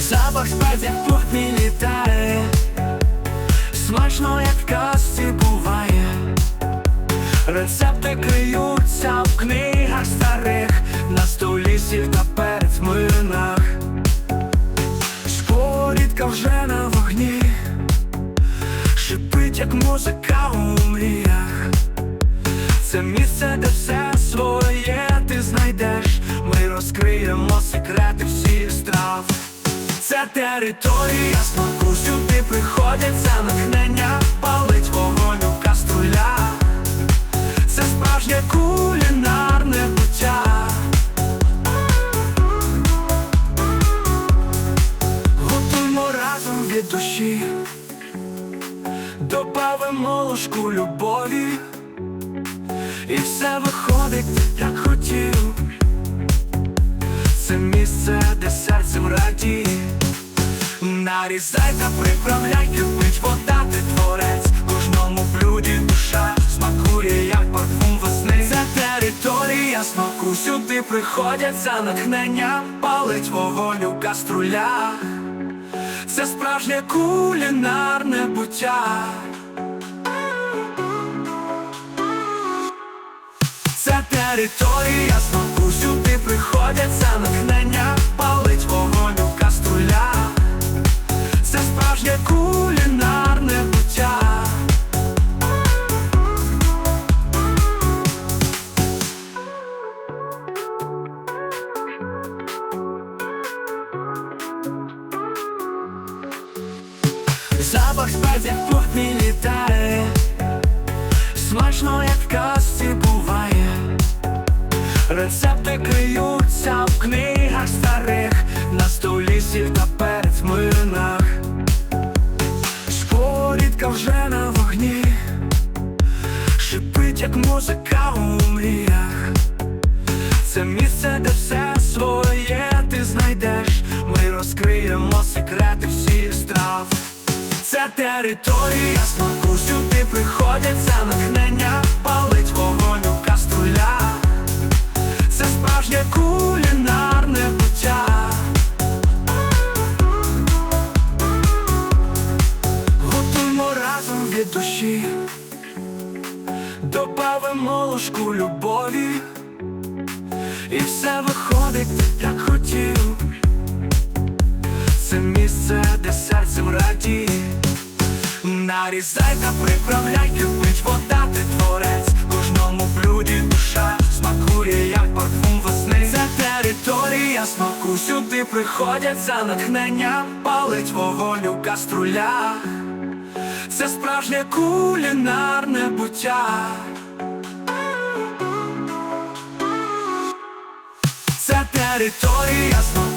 Запах спецій в кухні літає. Смачно, як в казці буває. Рецепти криються в книгах старих. На столі сіль та перець млинах. Сковорідка вже на вогні. Шипить, як музика у мріях. Це місце, де все своє Це територія смаку, сюди приходять за натхнення Палить вогонь у каструлях Це справжнє кулінарне буття. Готуймо разом від душі. Добавимо ложку любові. І все виходить, як хотів. Це місце, де Нарізай та приправляй, кипить вода, ти творець. Кожному блюді душа смакує, як парфум весни. Це територія смаку, сюди приходять за натхненням Палить вогонь у каструлях Це справжнє кулінарне буття. Це територія смаку, Запах спецій в кухні літає. Смачно, як в казці буває. Рецепти криються в книгах старих. На столі сіль та перець млинах. Сковорідка вже на вогні. Шипить, як музика у мріях. Це місце, де все своє ти знайдеш. Ми розкриємо територія смаку, сюди приходять за натхнення Палить вогонь у каструлях Це справжнє кулінарне буття. Готуймо разом від душі. Добавимо ложку любові. І все виходить, як хотів. Це місце, де Нарізай та приправляй, кипить вода, ти творець. Кожному блюді душа смакує, як парфум весни. Це територія смаку, сюди приходять за натхненням Палить вогонь у каструлях Це справжнє кулінарне буття. Це територія смаку,